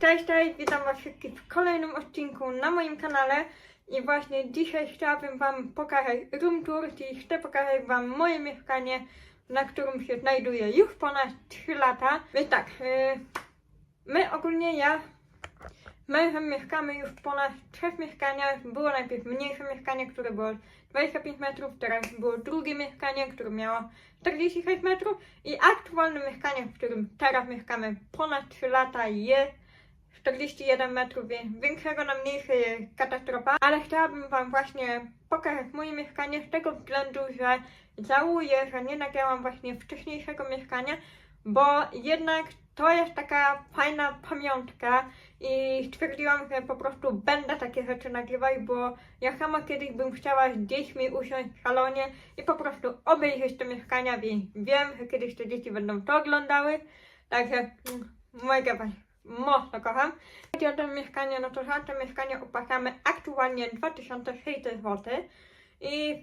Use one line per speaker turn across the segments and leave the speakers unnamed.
Cześć, cześć, witam Was wszystkich w kolejnym odcinku na moim kanale i właśnie dzisiaj chciałabym Wam pokazać room tour, czyli chcę pokazać Wam moje mieszkanie, na którym się znajduję już ponad 3 lata. Więc tak, yy, my ogólnie ja mężem mieszkamy już w ponad trzech mieszkaniach. Było najpierw mniejsze mieszkanie, które było 25 metrów, teraz było drugie mieszkanie, które miało 46 metrów. I aktualne mieszkanie, w którym teraz mieszkamy ponad 3 lata jest 41 metrów, więc większego na mniejsze jest katastrofa, ale chciałabym Wam właśnie pokazać moje mieszkanie z tego względu, że żałuję, że nie nagrałam właśnie wcześniejszego mieszkania, bo jednak to jest taka fajna pamiątka i stwierdziłam, że po prostu będę takie rzeczy nagrywać, bo ja sama kiedyś bym chciała z dziećmi usiąść w salonie i po prostu obejrzeć te mieszkania, więc wiem, że kiedyś te dzieci będą to oglądały, także mm, mega was mocno kocham. Chodzi o to mieszkanie, no to za to mieszkanie opłacamy aktualnie 2600 zł i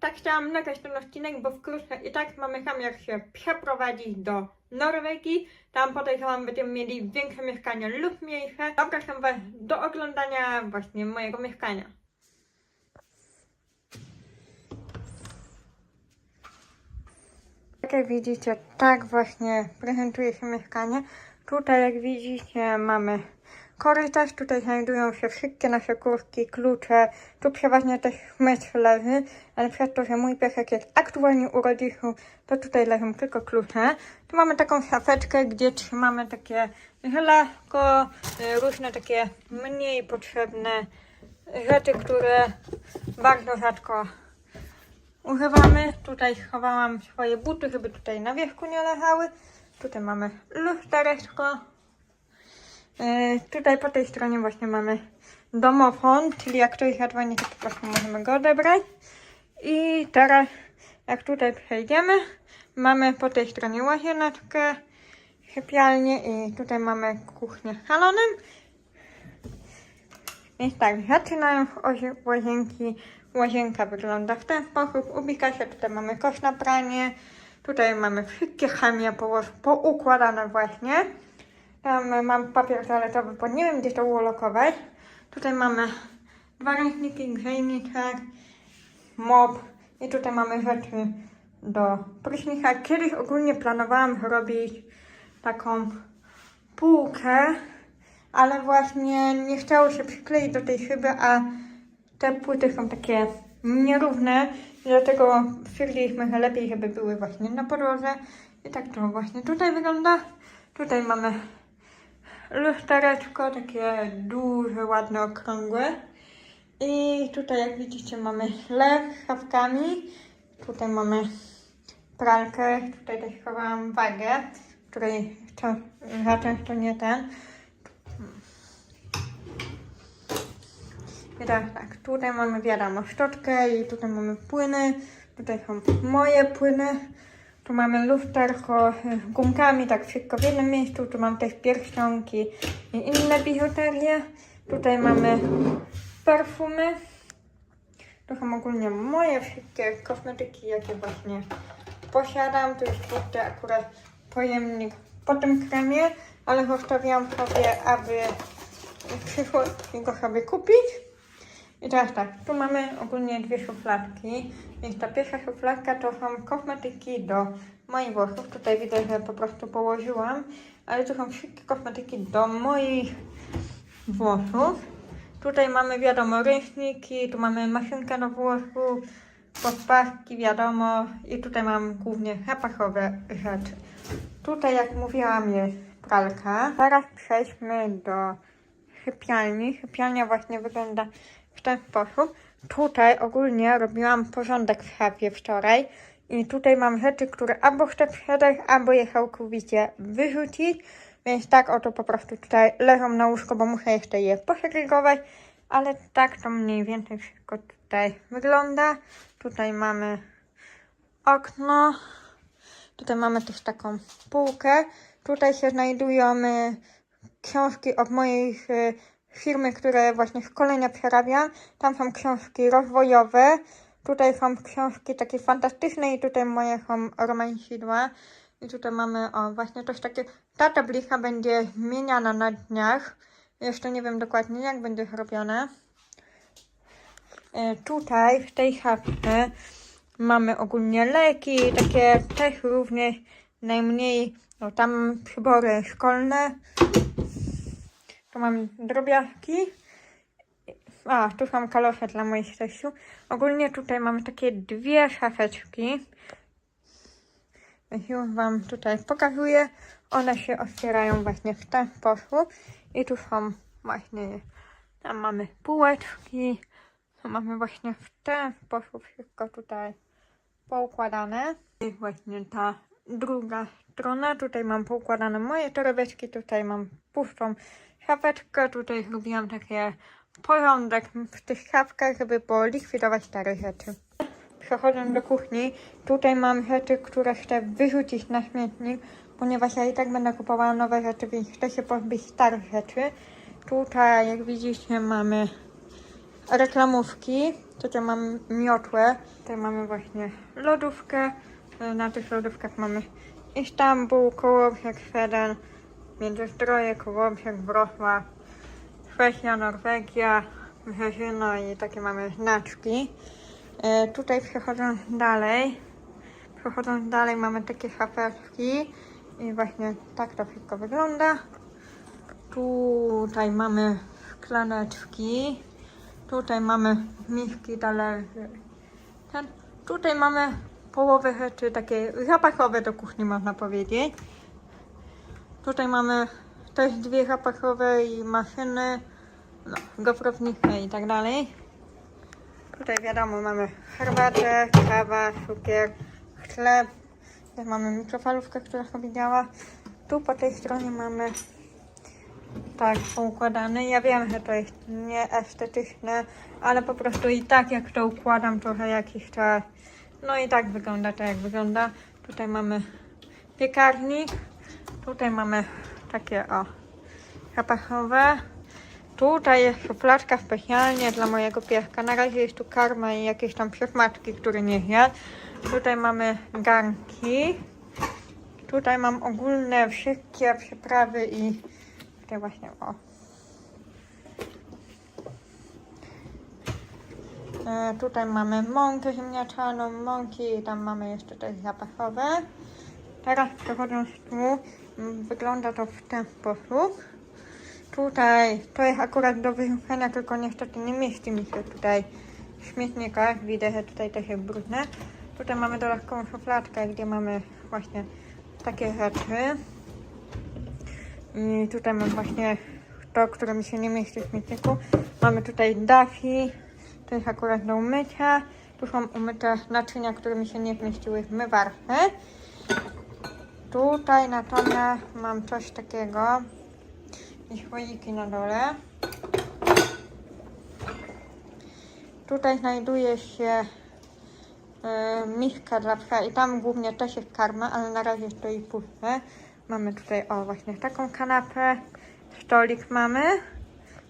tak chciałam nagrać ten odcinek, bo wkrótce i tak mamy zamiar się przeprowadzić do Norwegii. Tam podejrzewam będziemy mieli większe mieszkanie lub mniejsze. Zapraszam Was do oglądania właśnie mojego mieszkania. Jak widzicie, tak właśnie prezentuje się mieszkanie. Tutaj jak widzicie mamy korytarz, tutaj znajdują się wszystkie nasze kurtki, klucze. Tu przeważnie też mysz leży, ale przez to, że mój piesek jest aktualnie u rodziców, to tutaj leżą tylko klucze. Tu mamy taką szafeczkę, gdzie trzymamy takie żelazko, y, różne takie mniej potrzebne rzeczy, które bardzo rzadko używamy. Tutaj schowałam swoje buty, żeby tutaj na wierzchu nie leżały. Tutaj mamy lustereczko. Yy, tutaj po tej stronie właśnie mamy domofon, czyli jak ktoś zadzwoni, to po prostu możemy go odebrać. I teraz, jak tutaj przejdziemy, mamy po tej stronie łazieneczkę, sypialnię i tutaj mamy kuchnię z salonem. Więc tak, zaczynają w osi- łazienki. Łazienka wygląda w ten sposób. Ubika się, tutaj mamy kosz na pranie. Tutaj mamy wszystkie chemie poukładane właśnie. Tam mam papier toaletowy, bo nie wiem gdzie to ulokować. Tutaj mamy dwa ręczniki, grzejniczek, mop i tutaj mamy rzeczy do prysznica. Kiedyś ogólnie planowałam robić taką półkę, ale właśnie nie chciało się przykleić do tej szyby, a te płyty są takie nierówne, dlatego stwierdziliśmy, że lepiej, żeby były właśnie na podłodze. I tak to właśnie tutaj wygląda. Tutaj mamy lustereczko, takie duże, ładne, okrągłe. I tutaj jak widzicie mamy lew z szafkami. Tutaj mamy pralkę, tutaj też chowałam wagę, której to, za często nie ten. I teraz tak, tutaj mamy wiadomo szczotkę i tutaj mamy płyny. Tutaj są moje płyny. Tu mamy lusterko z gumkami, tak wszystko w jednym miejscu. Tu mam też pierścionki i inne biżuterie. Tutaj mamy perfumy. To są ogólnie moje wszystkie kosmetyki, jakie właśnie posiadam. Tu jest tutaj akurat pojemnik po tym kremie, ale zostawiłam sobie, aby w przyszłości go sobie kupić. I teraz tak, tu mamy ogólnie dwie szufladki. Więc ta pierwsza szufladka to są kosmetyki do moich włosów. Tutaj widzę, że po prostu położyłam, ale tu są wszystkie kosmetyki do moich włosów. Tutaj mamy wiadomo ręczniki, tu mamy maszynkę do włosów, podpaski wiadomo i tutaj mam głównie zapachowe rzeczy. Tutaj jak mówiłam jest pralka. Teraz przejdźmy do sypialni. Sypialnia właśnie wygląda w ten sposób. Tutaj ogólnie robiłam porządek w szafie wczoraj i tutaj mam rzeczy, które albo chcę sprzedać, albo je całkowicie wyrzucić. Więc tak oto po prostu tutaj leżą na łóżko, bo muszę jeszcze je posegregować. Ale tak to mniej więcej wszystko tutaj wygląda. Tutaj mamy okno. Tutaj mamy też taką półkę. Tutaj się znajdują książki od mojej y, firmy, które właśnie szkolenia przerabiam. Tam są książki rozwojowe, Tutaj są książki takie fantastyczne i tutaj moje są romansidła. I tutaj mamy, o właśnie coś takiego. Ta tablica będzie zmieniana na dniach. Jeszcze nie wiem dokładnie jak będzie robione. E, Tutaj w tej szafce mamy ogólnie leki, takie też również najmniej, no tam przybory szkolne. Tu mam drobiazgi. A, tu są kalosze dla moich teściu. Ogólnie tutaj mamy takie dwie szafeczki. Już Wam tutaj pokazuję. One się otwierają właśnie w ten sposób. I tu są właśnie, tam mamy półeczki. Tu mamy właśnie w ten sposób wszystko tutaj poukładane. I właśnie ta druga strona. Tutaj mam poukładane moje torebeczki. Tutaj mam pustą szafeczkę. Tutaj zrobiłam takie porządek w tych szafkach, żeby polikwidować stare rzeczy. Przechodząc do kuchni, tutaj mam rzeczy, które chcę wyrzucić na śmietnik, ponieważ ja i tak będę kupowała nowe rzeczy, więc chcę się pozbyć starych rzeczy. Tutaj, jak widzicie, mamy reklamówki. Tutaj mam miotłę. Tutaj mamy właśnie lodówkę. Na tych lodówkach mamy Istanbul, Kołobrzeg, Sweden, Międzyzdroje, Kołobrzeg, Wrocław, Szwecja, Norwegia, Brzeżyno i takie mamy znaczki. E, tutaj przechodząc dalej, przechodząc dalej mamy takie szafeczki i właśnie tak to wszystko wygląda. Tutaj mamy szklaneczki, tutaj mamy miski, talerze. Ten, tutaj mamy połowę rzeczy takie zapachowe do kuchni można powiedzieć. Tutaj mamy też dwie zapachowe i maszyny, no, i tak dalej. Tutaj wiadomo mamy herbatę, kawa, cukier, chleb. Tutaj mamy mikrofalówkę, która sobie działa. Tu po tej stronie mamy tak poukładane. Ja wiem, że to jest nieestetyczne, ale po prostu i tak jak to układam za jakiś czas. No i tak wygląda to jak wygląda. Tutaj mamy piekarnik. Tutaj mamy takie o zapachowe. Tutaj jest szufladka specjalnie dla mojego pieska. Na razie jest tu karma i jakieś tam przesmaczki, które nie jadł. Tutaj mamy garnki. Tutaj mam ogólne wszystkie przyprawy i tutaj właśnie o. E, tutaj mamy mąkę ziemniaczaną, mąki i tam mamy jeszcze też zapachowe. Teraz przechodząc tu, wygląda to w ten sposób. Tutaj to jest akurat do wyrzucenia, tylko niestety nie mieści mi się tutaj w śmietnikach. Widzę, że tutaj też jest brudne. Tutaj mamy dodatkową szufladkę, gdzie mamy właśnie takie rzeczy. I tutaj mam właśnie to, które mi się nie mieści w śmietniku. Mamy tutaj dafi, to jest akurat do umycia. Tu są umyte naczynia, które mi się nie zmieściły w mywarce. Tutaj natomiast mam coś takiego, i słoiki na dole. Tutaj znajduje się e, miska dla psa i tam głównie też jest karma, ale na razie stoi puste. Mamy tutaj o właśnie taką kanapę, stolik mamy,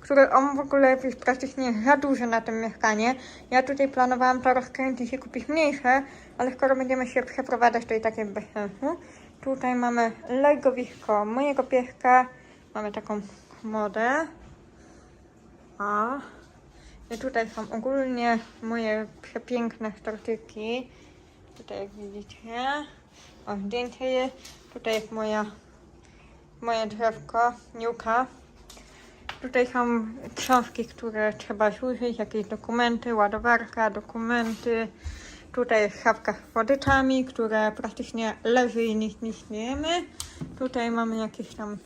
który on w ogóle jest praktycznie za duży na tym mieszkanie. Ja tutaj planowałam to rozkręcić i kupić mniejsze, ale skoro będziemy się przeprowadzać, to i tak jest bez sensu. Tutaj mamy legowisko mojego pieska. Mamy taką modę. A. I tutaj są ogólnie moje przepiękne stortyki. Tutaj jak widzicie. O, zdjęcie jest. Tutaj jest moja, moje drzewko, niuka. Tutaj są książki, które trzeba zużyć, jakieś dokumenty, ładowarka, dokumenty. Tutaj jest szafka z słodyczami, które praktycznie leży i nic nie śmiejemy. Tutaj mamy jakieś tam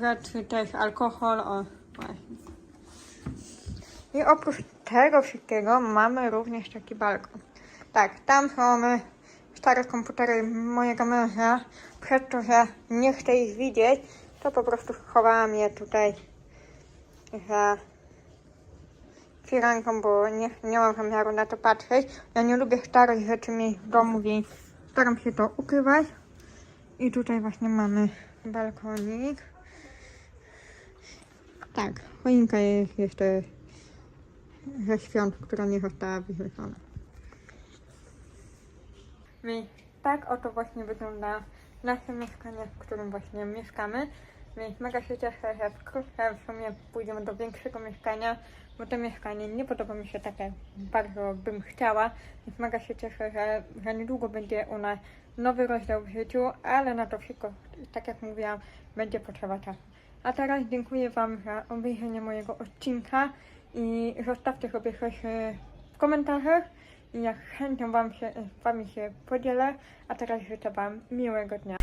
rzeczy, też alkohol. O, właśnie. I oprócz tego wszystkiego mamy również taki balkon. Tak, tam są e, stare komputery mojego męża. Przez to, że nie chcę ich widzieć, to po prostu schowałam je tutaj za firanką, bo nie, nie mam zamiaru na to patrzeć. Ja nie lubię starych rzeczy mieć w domu, więc staram się to ukrywać. I tutaj właśnie mamy balkonik. Tak, choinka jest jeszcze ze świąt, która nie została wyświetlona. Więc tak oto właśnie wygląda nasze mieszkanie, w którym właśnie mieszkamy. Więc mega się cieszę, że wkrótce w sumie pójdziemy do większego mieszkania, bo to mieszkanie nie podoba mi się tak, jak bardzo bym chciała. Więc mega się cieszę, że, że niedługo będzie u nas nowy rozdział w życiu, ale na to wszystko, tak jak mówiłam, będzie potrzeba czasu. A teraz dziękuję Wam za obejrzenie mojego odcinka i zostawcie sobie coś e, w komentarzach i jak chętnie wam się, z Wami się podzielę. A teraz życzę Wam miłego dnia.